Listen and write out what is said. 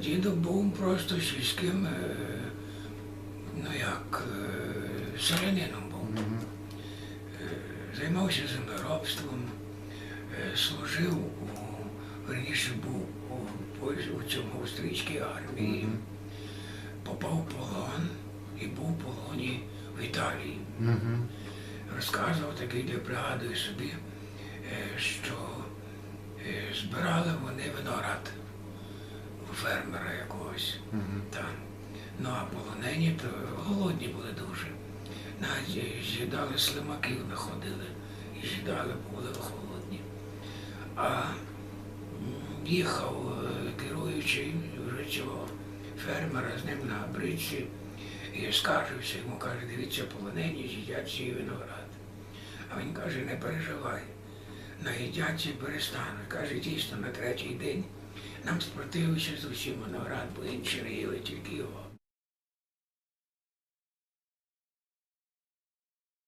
Дідо був просто сільським, е, ну як, е, селянином був. Е, Займався землеробством, служив у, верніше був у, у цьому австрійській армії, попав в полон і був в полоні в Італії. Мгм. Розказував такий, де пригадую собі, що збирали вони виноград фермера якогось там. Ну а полонені то голодні були дуже. Навіть з'їдали слимаків, находили і з'їдали, були голодні. А їхав е, керуючий вже цього фермера з ним на бричці і скаржився йому, каже, дивіться, полонені з'їдять свій виноград. А він каже, не переживай, наїдяться і перестануть. Каже, дійсно, на третій день нам спротивився з усім виноград, бо інші рили тільки його.